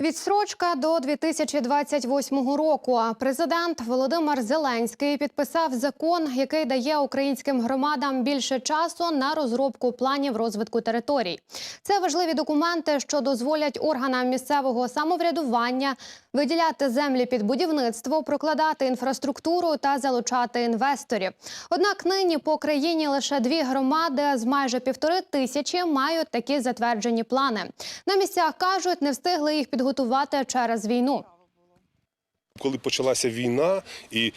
Відстрочка до 2028 року. Президент Володимир Зеленський підписав закон, який дає українським громадам більше часу на розробку планів розвитку територій. Це важливі документи, що дозволять органам місцевого самоврядування виділяти землі під будівництво, прокладати інфраструктуру та залучати інвесторів. Однак нині по країні лише дві громади з майже півтори тисячі мають такі затверджені плани. На місцях кажуть, не встигли їх підготувати через війну. Коли почалася війна і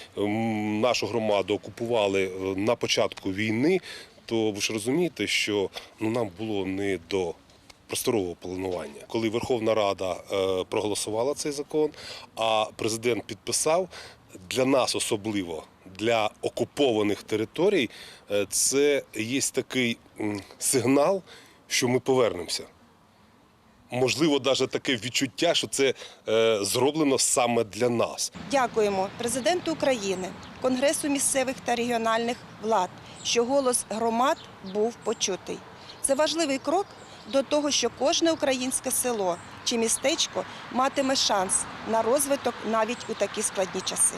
нашу громаду окупували е, на початку війни, то ви ж розумієте, що ну, нам було не до просторового планування. Коли Верховна Рада е, проголосувала цей закон, а президент підписав, для нас особливо, для окупованих територій, е, це є такий сигнал, що ми повернемося. Можливо, навіть таке відчуття, що це е, зроблено саме для нас. Дякуємо президенту України, Конгресу місцевих та регіональних влад, що голос громад був почутий. Це важливий крок до того, що кожне українське село чи містечко матиме шанс на розвиток навіть у такі складні часи.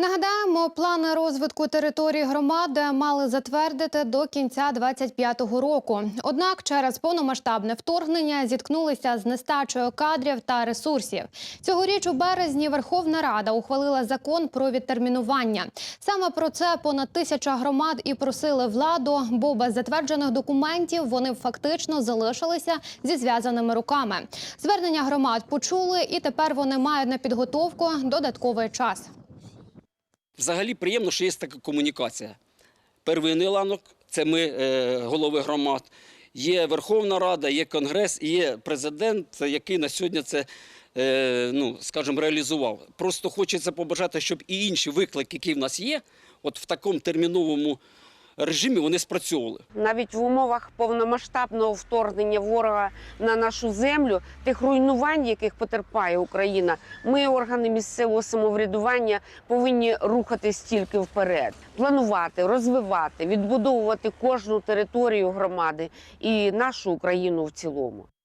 Нагадаємо, плани розвитку території громади мали затвердити до кінця 25-го року. Однак через повномасштабне вторгнення зіткнулися з нестачею кадрів та ресурсів. Цьогоріч у березні Верховна Рада ухвалила закон про відтермінування. Саме про це понад тисяча громад і просили владу, бо без затверджених документів вони фактично залишилися зі зв'язаними руками. Звернення громад почули, і тепер вони мають на підготовку додатковий час. Взагалі приємно, що є така комунікація. Первинний ланок це ми, е, голови громад. Є Верховна Рада, є Конгрес, є президент, який на сьогодні це, е, ну, скажімо, реалізував. Просто хочеться побажати, щоб і інші виклики, які в нас є, от в такому терміновому режимі вони спрацьовували. навіть в умовах повномасштабного вторгнення ворога на нашу землю, тих руйнувань, яких потерпає Україна, ми, органи місцевого самоврядування, повинні рухатись тільки вперед, планувати, розвивати, відбудовувати кожну територію громади і нашу Україну в цілому.